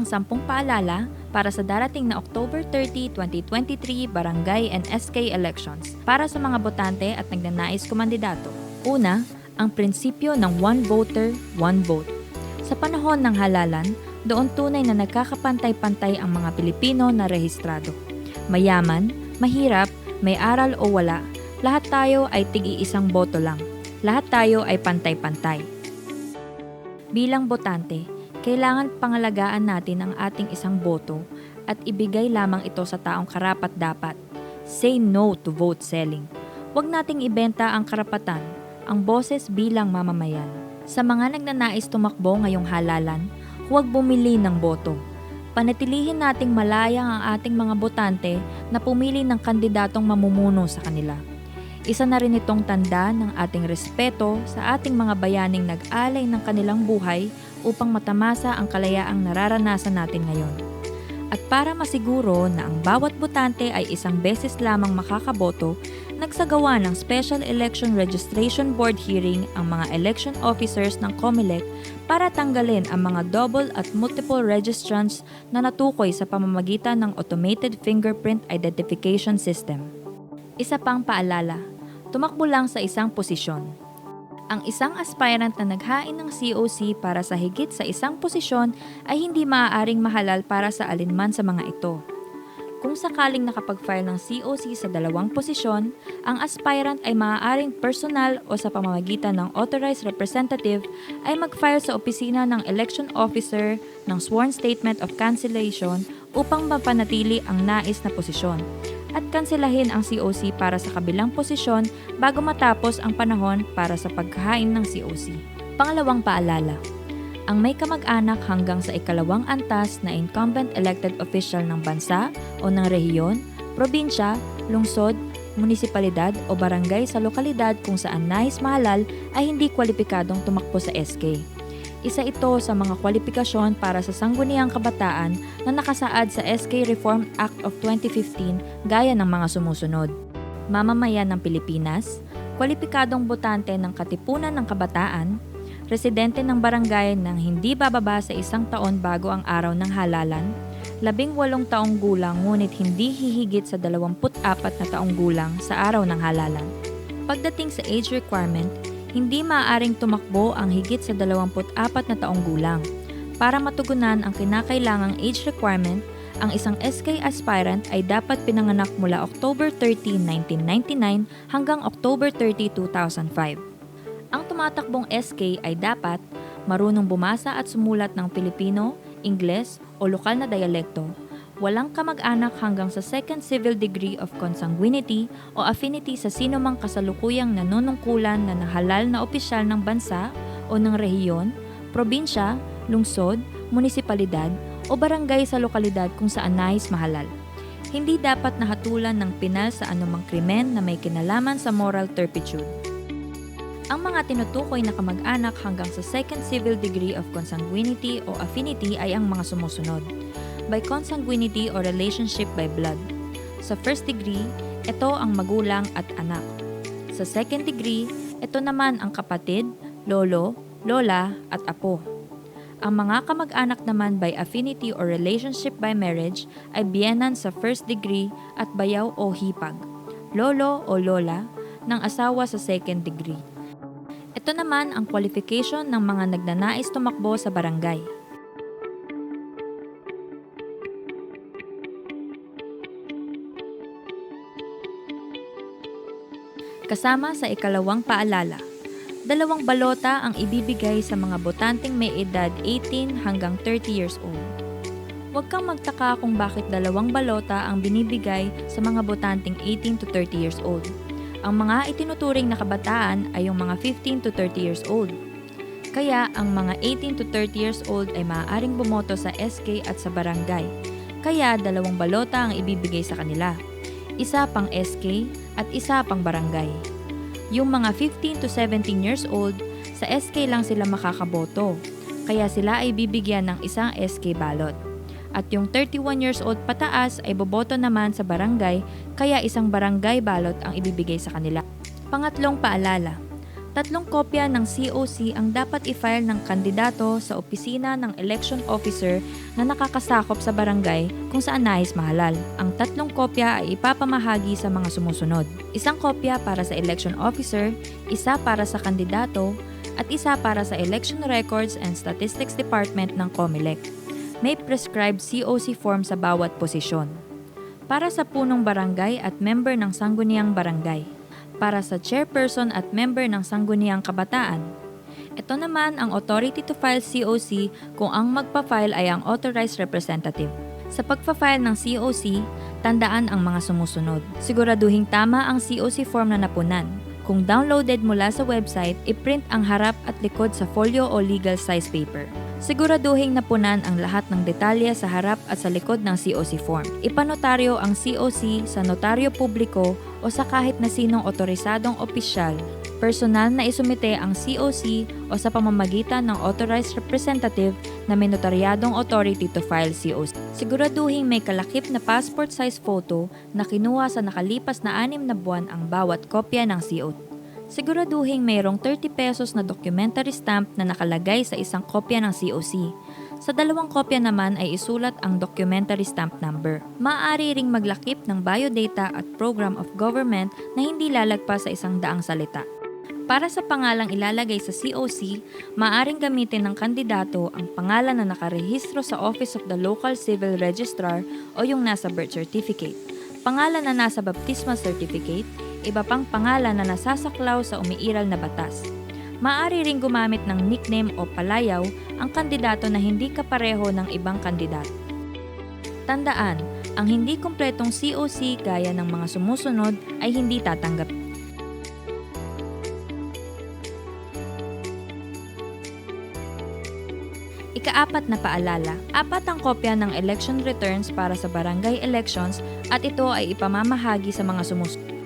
ang sampung paalala para sa darating na October 30, 2023 Barangay and SK elections para sa mga botante at nagnanais kumandidato. Una, ang prinsipyo ng one voter, one vote. Sa panahon ng halalan, doon tunay na nagkakapantay-pantay ang mga Pilipino na rehistrado. Mayaman, mahirap, may aral o wala, lahat tayo ay tig-iisang boto lang. Lahat tayo ay pantay-pantay. Bilang botante, kailangan pangalagaan natin ang ating isang boto at ibigay lamang ito sa taong karapat dapat. Say no to vote selling. Huwag nating ibenta ang karapatan, ang boses bilang mamamayan. Sa mga nagnanais tumakbo ngayong halalan, huwag bumili ng boto. Panatilihin nating malaya ang ating mga botante na pumili ng kandidatong mamumuno sa kanila. Isa na rin itong tanda ng ating respeto sa ating mga bayaning nag-alay ng kanilang buhay upang matamasa ang kalayaang nararanasan natin ngayon. At para masiguro na ang bawat botante ay isang beses lamang makakaboto, nagsagawa ng Special Election Registration Board hearing ang mga election officers ng COMELEC para tanggalin ang mga double at multiple registrants na natukoy sa pamamagitan ng Automated Fingerprint Identification System. Isa pang paalala, tumakbo lang sa isang posisyon. Ang isang aspirant na naghain ng COC para sa higit sa isang posisyon ay hindi maaaring mahalal para sa alinman sa mga ito. Kung sakaling nakapag-file ng COC sa dalawang posisyon, ang aspirant ay maaaring personal o sa pamamagitan ng authorized representative ay mag-file sa opisina ng election officer ng sworn statement of cancellation upang mapanatili ang nais na posisyon at kanselahin ang COC para sa kabilang posisyon bago matapos ang panahon para sa pagkahain ng COC. Pangalawang paalala, ang may kamag-anak hanggang sa ikalawang antas na incumbent elected official ng bansa o ng rehiyon, probinsya, lungsod, munisipalidad o barangay sa lokalidad kung saan nais mahalal ay hindi kwalipikadong tumakbo sa SK. Isa ito sa mga kwalifikasyon para sa sangguniang kabataan na nakasaad sa SK Reform Act of 2015 gaya ng mga sumusunod. Mamamayan ng Pilipinas, kwalipikadong botante ng Katipunan ng Kabataan, residente ng barangay ng hindi bababa sa isang taon bago ang araw ng halalan, labing walong taong gulang ngunit hindi hihigit sa 24 na taong gulang sa araw ng halalan. Pagdating sa age requirement, hindi maaaring tumakbo ang higit sa 24 na taong gulang. Para matugunan ang kinakailangang age requirement, ang isang SK aspirant ay dapat pinanganak mula October 30, 1999 hanggang October 30, 2005. Ang tumatakbong SK ay dapat marunong bumasa at sumulat ng Filipino, Ingles o lokal na dialekto, walang kamag-anak hanggang sa second civil degree of consanguinity o affinity sa sino mang kasalukuyang nanunungkulan na nahalal na opisyal ng bansa o ng rehiyon, probinsya, lungsod, munisipalidad o barangay sa lokalidad kung saan nais mahalal. Hindi dapat nahatulan ng pinal sa anumang krimen na may kinalaman sa moral turpitude. Ang mga tinutukoy na kamag-anak hanggang sa second civil degree of consanguinity o affinity ay ang mga sumusunod by consanguinity or relationship by blood. Sa first degree, ito ang magulang at anak. Sa second degree, ito naman ang kapatid, lolo, lola at apo. Ang mga kamag-anak naman by affinity or relationship by marriage ay biyenan sa first degree at bayaw o hipag, lolo o lola ng asawa sa second degree. Ito naman ang qualification ng mga nagnanais tumakbo sa barangay. kasama sa ikalawang paalala. Dalawang balota ang ibibigay sa mga botanteng may edad 18 hanggang 30 years old. Huwag kang magtaka kung bakit dalawang balota ang binibigay sa mga botanteng 18 to 30 years old. Ang mga itinuturing na kabataan ay yung mga 15 to 30 years old. Kaya ang mga 18 to 30 years old ay maaaring bumoto sa SK at sa barangay. Kaya dalawang balota ang ibibigay sa kanila. Isa pang SK at isa pang barangay. Yung mga 15 to 17 years old, sa SK lang sila makakaboto, kaya sila ay bibigyan ng isang SK ballot. At yung 31 years old pataas ay boboto naman sa barangay, kaya isang barangay ballot ang ibibigay sa kanila. Pangatlong paalala, Tatlong kopya ng COC ang dapat i-file ng kandidato sa opisina ng election officer na nakakasakop sa barangay kung saan nais mahalal. Ang tatlong kopya ay ipapamahagi sa mga sumusunod. Isang kopya para sa election officer, isa para sa kandidato, at isa para sa Election Records and Statistics Department ng COMELEC. May prescribed COC form sa bawat posisyon. Para sa punong barangay at member ng sangguniang barangay. Para sa chairperson at member ng sangguniang kabataan. Ito naman ang authority to file COC kung ang magpa-file ay ang authorized representative. Sa pagpa-file ng COC, tandaan ang mga sumusunod. Siguraduhing tama ang COC form na napunan. Kung downloaded mula sa website, i-print ang harap at likod sa folio o legal size paper. Siguraduhing napunan ang lahat ng detalye sa harap at sa likod ng COC form. Ipanotaryo ang COC sa notaryo publiko o sa kahit na sinong otorisadong opisyal. Personal na isumite ang COC o sa pamamagitan ng authorized representative na may notaryadong authority to file COC. Siguraduhin may kalakip na passport size photo na kinuha sa nakalipas na anim na buwan ang bawat kopya ng COC. Siguraduhin mayroong 30 pesos na documentary stamp na nakalagay sa isang kopya ng COC. Sa dalawang kopya naman ay isulat ang documentary stamp number. Maaari ring maglakip ng biodata at program of government na hindi lalagpas sa isang daang salita. Para sa pangalang ilalagay sa COC, maaring gamitin ng kandidato ang pangalan na nakarehistro sa Office of the Local Civil Registrar o yung nasa birth certificate, pangalan na nasa baptismal certificate, iba pang pangalan na nasasaklaw sa umiiral na batas. Maaari ring gumamit ng nickname o palayaw ang kandidato na hindi kapareho ng ibang kandidato. Tandaan, ang hindi kumpletong COC gaya ng mga sumusunod ay hindi tatanggap. Ikaapat na paalala, apat ang kopya ng election returns para sa barangay elections at ito ay ipamamahagi sa mga sumusunod.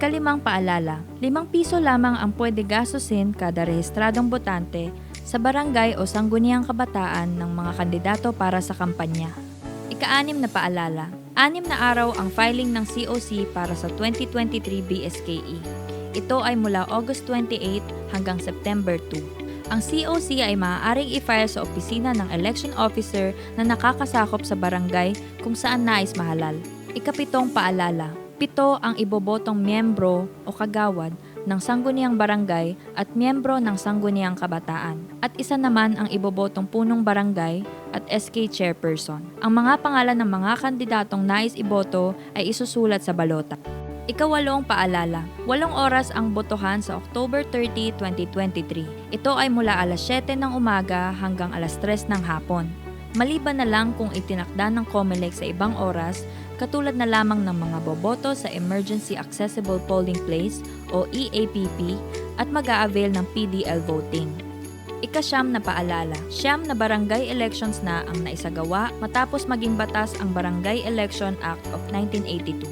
Ikalimang paalala, limang piso lamang ang pwede gastusin kada rehistradong botante sa barangay o sangguniang kabataan ng mga kandidato para sa kampanya. Ikaanim na paalala, anim na araw ang filing ng COC para sa 2023 BSKE. Ito ay mula August 28 hanggang September 2. Ang COC ay maaaring i-file sa opisina ng election officer na nakakasakop sa barangay kung saan nais mahalal. Ikapitong paalala, pito ang ibobotong miyembro o kagawad ng sangguniang barangay at miyembro ng sangguniang kabataan. At isa naman ang ibobotong punong barangay at SK chairperson. Ang mga pangalan ng mga kandidatong nais iboto ay isusulat sa balota. Ikawalong paalala, walong oras ang botohan sa October 30, 2023. Ito ay mula alas 7 ng umaga hanggang alas 3 ng hapon. Maliban na lang kung itinakda ng COMELEC sa ibang oras, katulad na lamang ng mga boboto sa Emergency Accessible Polling Place o EAPP at mag-a-avail ng PDL voting. Ikasyam na paalala, siyam na barangay elections na ang naisagawa matapos maging batas ang Barangay Election Act of 1982.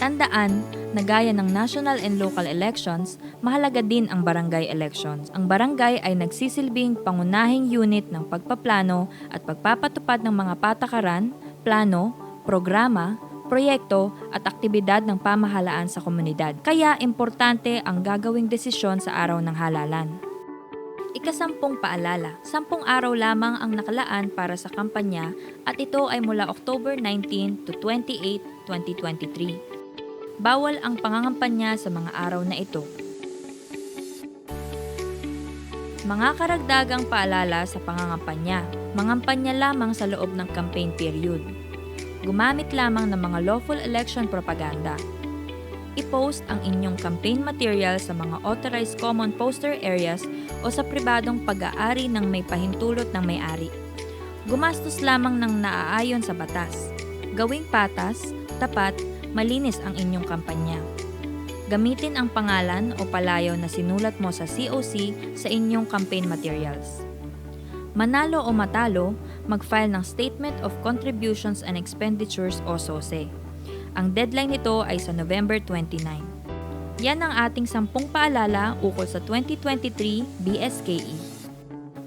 Tandaan na gaya ng national and local elections, mahalaga din ang barangay elections. Ang barangay ay nagsisilbing pangunahing unit ng pagpaplano at pagpapatupad ng mga patakaran, plano, programa, proyekto at aktibidad ng pamahalaan sa komunidad. Kaya importante ang gagawing desisyon sa araw ng halalan. Ikasampung paalala, sampung araw lamang ang nakalaan para sa kampanya at ito ay mula October 19 to 28, 2023. Bawal ang pangangampanya sa mga araw na ito. Mga karagdagang paalala sa pangangampanya. Mangampanya lamang sa loob ng campaign period. Gumamit lamang ng mga lawful election propaganda. I-post ang inyong campaign material sa mga authorized common poster areas o sa pribadong pag-aari ng may pahintulot ng may-ari. Gumastos lamang ng naaayon sa batas. Gawing patas, tapat, malinis ang inyong kampanya. Gamitin ang pangalan o palayaw na sinulat mo sa COC sa inyong campaign materials. Manalo o matalo, mag-file ng Statement of Contributions and Expenditures o SOSE. Ang deadline nito ay sa November 29. Yan ang ating sampung paalala ukol sa 2023 BSKE.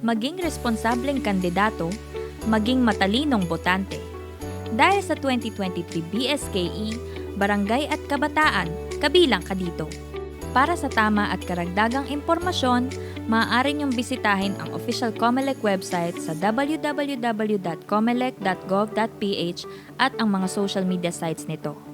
Maging responsableng kandidato, maging matalinong botante. Dahil sa 2023 BSKE, barangay at kabataan, kabilang ka dito. Para sa tama at karagdagang impormasyon, maaari niyong bisitahin ang official COMELEC website sa www.comelec.gov.ph at ang mga social media sites nito.